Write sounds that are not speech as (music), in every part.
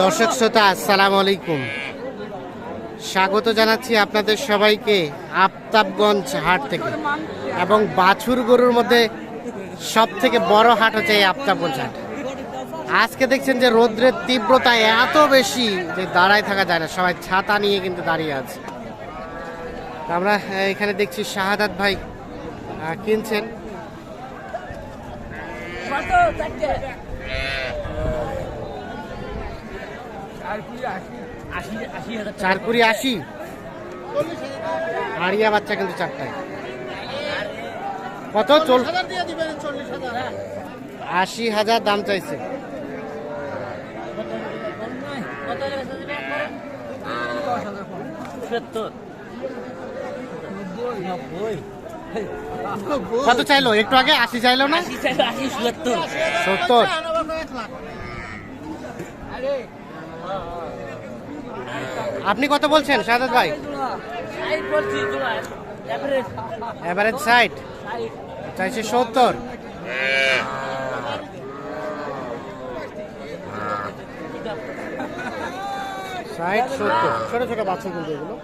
দর্শক শ্রোতা, আসসালামু আলাইকুম। স্বাগত জানাচ্ছি আপনাদের সবাইকে আফতাবগঞ্জ হাট থেকে এবং বাছুর গরুর মধ্যে সব থেকে বড় হাট হচ্ছে এই আফতাবগঞ্জ হাট। আজকে দেখছেন যে রৌদ্রের তীব্রতা এত বেশি যে দাঁড়ায় থাকা যায় না, সবাই ছাতা নিয়ে কিন্তু দাঁড়িয়ে আছে। আমরা এখানে দেখছি শাহাদাত ভাই কিনছেন। চার কুড়ি আশি। আড়িয়া বাচ্চা কিন্তু চারটায়। কত চল আশি হাজার দাম চাইছে। কত চাইলো? একটু আগে আশি চাইলো না? সত্তর। আপনি কত বলছেন সাদাত ভাই? এভারেজ সাইট চাইছে সত্তর। ষাট সত্তর। ছোট ছোট বাচ্চা কিন্তু এগুলো।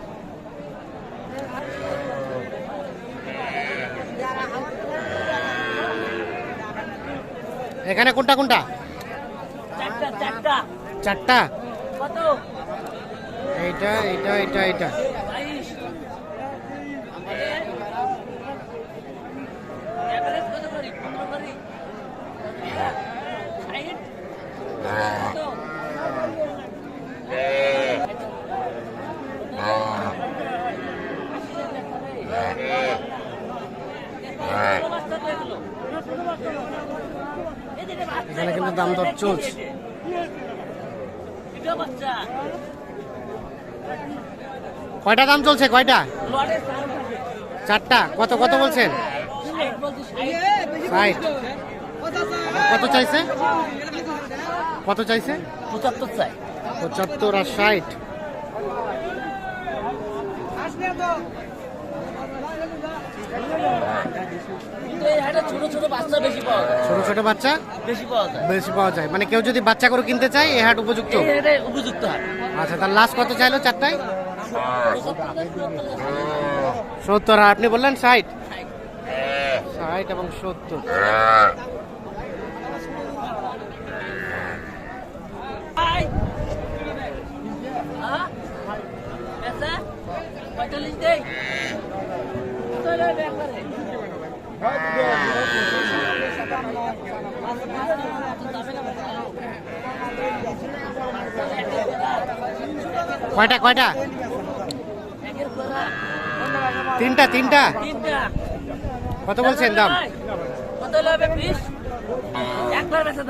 এখানে কোনটা কোনটা? চারটা? এইটা এইটা এইটা এইটা। এখানে কিন্তু দাম দর চলছে। কয়টা দাম চলছে কয়টা? চারটা। কত কত বলছেন? ষাট কত চাইছে? কত চাইছে? পঁচাত্তর চাই। পঁচাত্তর আর ষাট। ছোট ছোট বাচ্চা বেশি পাওয়া যায়। বেশি পাওয়া যায়। মানে কেউ যদি বাচ্চা করে কিনতে চায় এ হাট উপযুক্ত? উপযুক্ত হাট। আচ্ছা তার লাস্ট কত চাইলো চারটায়? সত্তর। আর আপনি বললেন ষাট? ষাট এবং সত্তর। পঁয়তাল্লিশ দেই কত হলো এই ব্যাপারে? কয়টা কয়টা? তিনটা তিনটা? কত বলছেন দাম?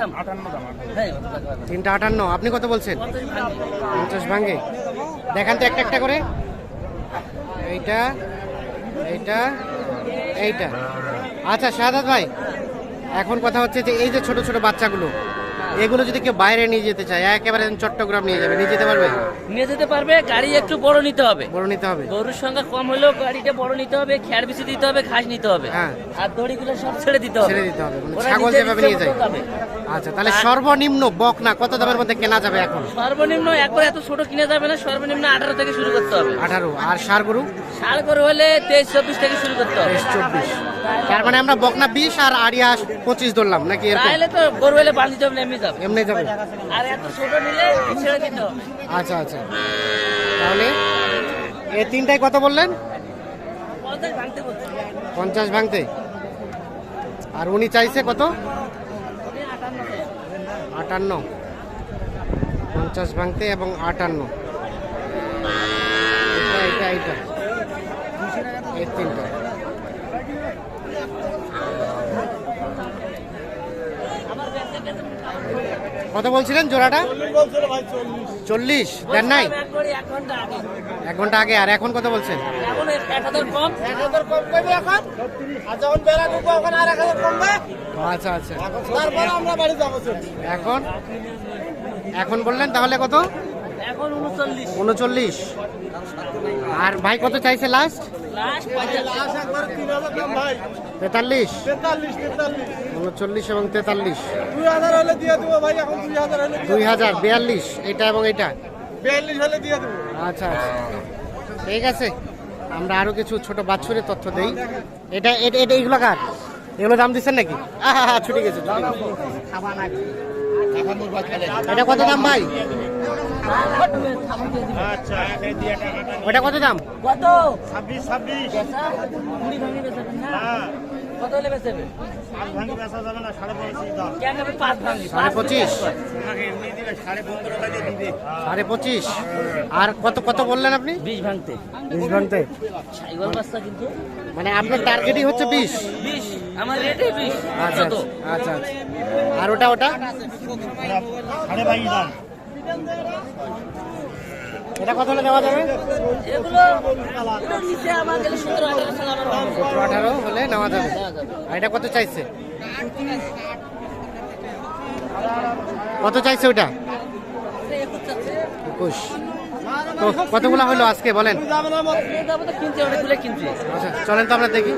দাম। তিনটা আটান্ন আপনি কত বলছেন? পঞ্চাশ ভাঙ্গে। দেখান তো একটা একটা করে। এইটা এইটা এইটা। আচ্ছা শাহাদাত ভাই এখন কথা হচ্ছে যে এই যে ছোট ছোট বাচ্চাগুলো এগুলো যদি কেউ বাইরে নিয়ে যেতে চায় একেবারে চট্টগ্রাম নিয়ে যাবে নিয়ে যেতে পারবে? নিয়ে যেতে পারবে গাড়ি একটু বড় নিতে হবে। বড় নিতে হবে। গরুর সংখ্যা কম হলেও গাড়িটা বড় নিতে হবে খেয়ার বেশি দিতে হবে ঘাস নিতে হবে। হ্যাঁ। আর দড়িগুলো সব ছেড়ে দিতে হবে। ছেড়ে দিতে হবে মানে ছাগল যেভাবে নিয়ে যায়। আচ্ছা তাহলে সর্বনিম্ন বক না কত দামের মধ্যে কেনা যাবে এখন? সর্বনিম্ন একবার এত ছোট কিনে যাবে না সর্বনিম্ন আঠারো থেকে শুরু করতে হবে। আঠারো আর সার গরু? ষাট গরু হলে তেইশ চব্বিশ থেকে শুরু করতে হবে। তেইশ চব্বিশ। তার মানে আমরা বকনা বিশ আর আড়িয়া পঁচিশ ধরলাম নাকি তাহলে তো গরু এমনি যাবে। এমনি যাবে। আর এত ছোট নিলে ছেড়ে দিতে হবে। আচ্ছা আচ্ছা। তাহলে এই তিনটায় কত বললেন? পঞ্চাশ ভাঙতে আর উনি চাইছে কত? আটান্ন পঞ্চাশ ভাঙতে এবং আটান্ন। এটা এটা এটা। এই তিনটা। কত বলছিলেন জোড়াটা? চল্লিশ দেন নাই? এক ঘণ্টা আগে এক ঘণ্টা আগে। আর এখন কত বলছেন? আচ্ছা আচ্ছা। তারপরে আমরা বাড়ি যাব এখন? এখন বললেন তাহলে কত? এখন উনচল্লিশ। উনচল্লিশ। আর ভাই কত চাইছে লাস্ট তেতাল্লিশ। উনচল্লিশ এবং তেতাল্লিশ। দুই হাজার বিয়াল্লিশ। এটা এবং এটা? আচ্ছা আচ্ছা। ঠিক আছে। আমরা আরও কিছু ছোট বাছুরের তথ্য দেই। এটা এটা এগুলো কার? এগুলো দাম দিচ্ছেন নাকি? আহা, হা, ছুটে গেছে ছুটে গেছে। এটা কত দাম ভাই? ওটা কত দাম? কত? ছাব্বিশ ছাব্বিশ। কুড়ি ভাঙি বেচাবেন না? কত হলে বেচাবে আট ভাঙি বেচা যাবে না সাড়ে পঁচিশ দাম কেন পাঁচ ভাঙি? সাড়ে পঁচিশ? সাড়ে দিবে। সাড়ে পঁচিশ? আর কত কত বললেন আপনি? বিশ ভাঙতে। বিশ বাচ্চা কিন্তু। মানে আপনার টার্গেটই হচ্ছে বিশ। বিশ। আমার বিশ। আচ্ছা কত? আচ্ছা আচ্ছা। আর ওটা ওটা? সাড়ে বাইশ দাম। এটা কত হলে দেওয়া যাবে? সতেরো আঠারো হলে নেওয়া যাবে। আর এটা কত চাইছে? কত চাইছে ওটা একুশ। কতগুলো হলো আজকে বলেন? আচ্ছা চলেন তো আমরা দেখি।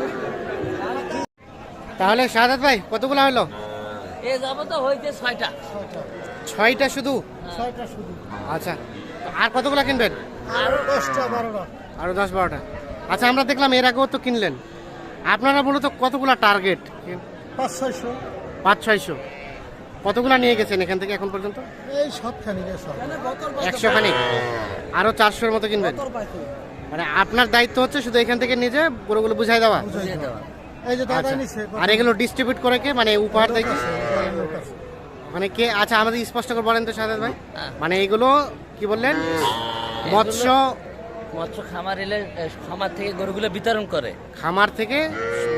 তাহলে শাহাদ ভাই কতগুলো হলো? এ যাব তো হয়েছে ছয়টা। ছয়টা শুধু? আচ্ছা আর কতগুলো কিনবেন? আরও দশটা বারোটা। আরও দশ বারোটা। আচ্ছা আমরা দেখলাম এর আগেও তো কিনলেন। আপনারা মূলত কতগুলো টার্গেট পাঁচ ছয়শো। পাঁচ ছয়শো। কতগুলো নিয়ে গেছেন এখান থেকে এখন পর্যন্ত? এই সবখানি একশো খানিক আরও চারশোর মতো কিনবেন? মানে আপনার দায়িত্ব হচ্ছে শুধু এখান থেকে নিয়ে যে গরুগুলো বুঝাই দেওয়া? বুঝিয়ে দেওয়া। এই যে দাদা আচ্ছা। আর এগুলো ডিস্ট্রিবিউট করে কে? মানে উপহার দেয়? মানে কে আচ্ছা আমাদের স্পষ্ট করে বলেন তো সাদাত ভাই। হ্যাঁ। মানে এগুলো কি বললেন? মৎস্য মৎস্য খামার এলে খামার থেকে গরুগুলো বিতরণ করে। খামার থেকে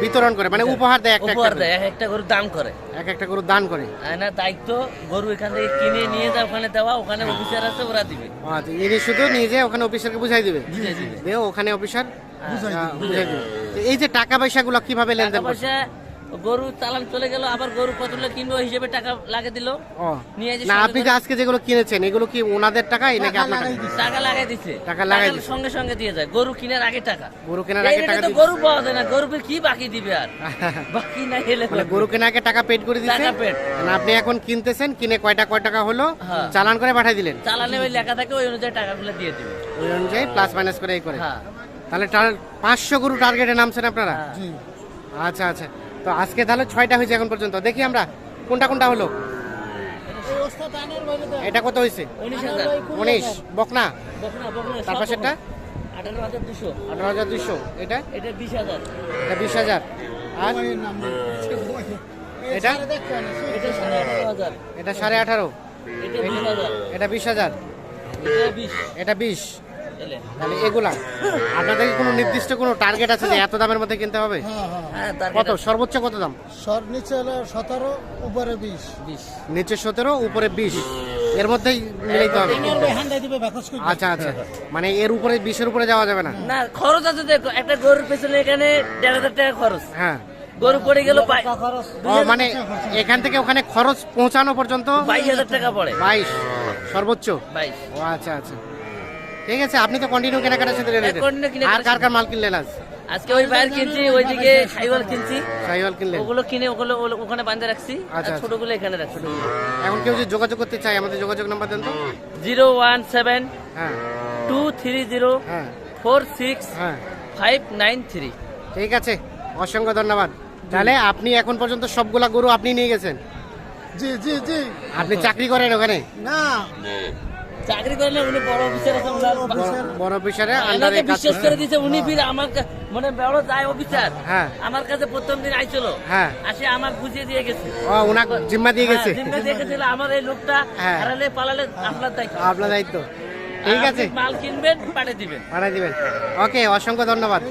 বিতরণ করে মানে উপহার দেয় একটা উপহার দেয় এক একটা গরু দাম করে। এক একটা গরু দান করে। না দায়িত্ব গরু এখান থেকে কিনে নিয়ে যা ওখানে দেওয়া ওখানে অফিসার আছে ওরা দিবে। আচ্ছা ইনি শুধু নিজে ওখানে অফিসারকে বুঝাই দিবে? দিয়ে ওখানে অফিসার বুঝাই দিবে। এই যে টাকা পয়সাগুলো কীভাবে লেনদেন করছে? পয়সা গরু চালান চলে গেল আবার গরু কতগুলো কিনবো হিসেবে টাকা লাগে দিল। নিয়ে না আপনি যে আজকে যেগুলো কিনেছেন এগুলো কি ওনাদের টাকাই নাকি আপনার টাকা? লাগাই দিছে। টাকা লাগাই দিছে। সঙ্গে সঙ্গে দিয়ে যায়। গরু কেনার আগে টাকা। গরু কেনার আগে টাকা গরু পাওয়া যায় না। গরুকে কি বাকি দিবে আর? (laughs) বাকি না এলে মানে গরু কেনার আগে টাকা পেড করে দিচ্ছে টাকা। মানে আপনি এখন কিনতেছেন কিনে কয়টা কয় টাকা হলো হ্যাঁ। চালান করে পাঠিয়ে দিলেন। চালানে ওই লেখা থাকে ওই অনুযায়ী টাকাগুলো দিয়ে দিবে। ওই অনুযায়ী প্লাস মাইনাস করে এই করে। হ্যাঁ। তাহলে পাঁচশো গরু টার্গেটে নামছেন আপনারা? হ্যাঁ। আচ্ছা আচ্ছা। তো আজকে তাহলে ছয়টা হয়েছে এখন পর্যন্ত। দেখি আমরা, কোনটা কোনটা হলো? এটা কত হয়েছে? উনিশ। বকনা? তারপর সেটা? হাজার দুশো। এটা? বিশ হাজার। এটা? বিশ হাজার এটা সাড়ে আঠারো। এটা বিশ হাজার। এটা বিশ। তাহলে। এগুলা। আপনাদের কি কোনো নির্দিষ্ট কোনো টার্গেট আছে যে এত দামের মধ্যে কিনতে হবে? হ্যাঁ কত? সর্বোচ্চ কত দাম? সর নিচে হলো সতেরো উপরে বিশ। বিশ। নিচে সতেরো উপরে বিশ। এর মধ্যেই মিলাইতে হবে। আচ্ছা আচ্ছা। মানে এর উপরে বিশের উপরে যাওয়া যাবে না? না খরচ আছে দেখো একটা গরুর পেছনে এখানে দেড় হাজার টাকা খরচ। হ্যাঁ। গরু পড়ে গেল মানে এখান থেকে ওখানে খরচ পৌঁছানো পর্যন্ত বাইশ হাজার টাকা পড়ে। বাইশ। সর্বোচ্চ? বাইশ। ও আচ্ছা আচ্ছা। ঠিক আছে আপনি তো কন্টিনিউ কেনাকাটার সাথে কেনাকাটার আর কার কার মাল কিনলেন আজ? আজকে ওই বাইর কিনছি ওইদিকে সাইওয়াল কিনছি। সাইওয়াল কিনলেন। ওগুলো কিনে ওগুলো ওখানে বাঁধে রাখছি। আর আচ্ছা, ছোটগুলো এখানে রাখছি। এখন কেউ যদি যোগাযোগ করতে চায় আমাদের যোগাযোগ নাম্বার দেন তো। জিরো ওয়ান সেভেন হ্যাঁ। টু থ্রি জিরো হ্যাঁ। ফোর সিক্স হ্যাঁ। Five nine three. ঠিক আছে অসংখ্য ধন্যবাদ। তাহলে আপনি এখন পর্যন্ত সবগুলা গরু আপনি নিয়ে গেছেন? জি জি জি। আপনি চাকরি করেন ওখানে? না। চাকরি করলে উনি বড় অফিসার আছে ওনার বড়- বড় অফিসারে আন্ডারে বিশ্বাস করে। দিয়েছে উনি ফির আমার মানে বড় যায় অফিসার। হ্যাঁ। আমার কাছে প্রথম দিন আইছিল। হ্যাঁ। আসে আমার বুঝিয়ে দিয়ে গেছে। ও উনাক জিম্মা দিয়ে গেছে। হ্যাঁ, জিম্মা দিয়ে গেছিল, আমার এই লোকটা হ্যাঁ। হারালে পালালে আপনার দায়িত্ব। আপনার দায়িত্ব। ঠিক আছে। মাল কিনবেন পাঠিয়ে দিবেন। ওকে অসংখ্য ধন্যবাদ।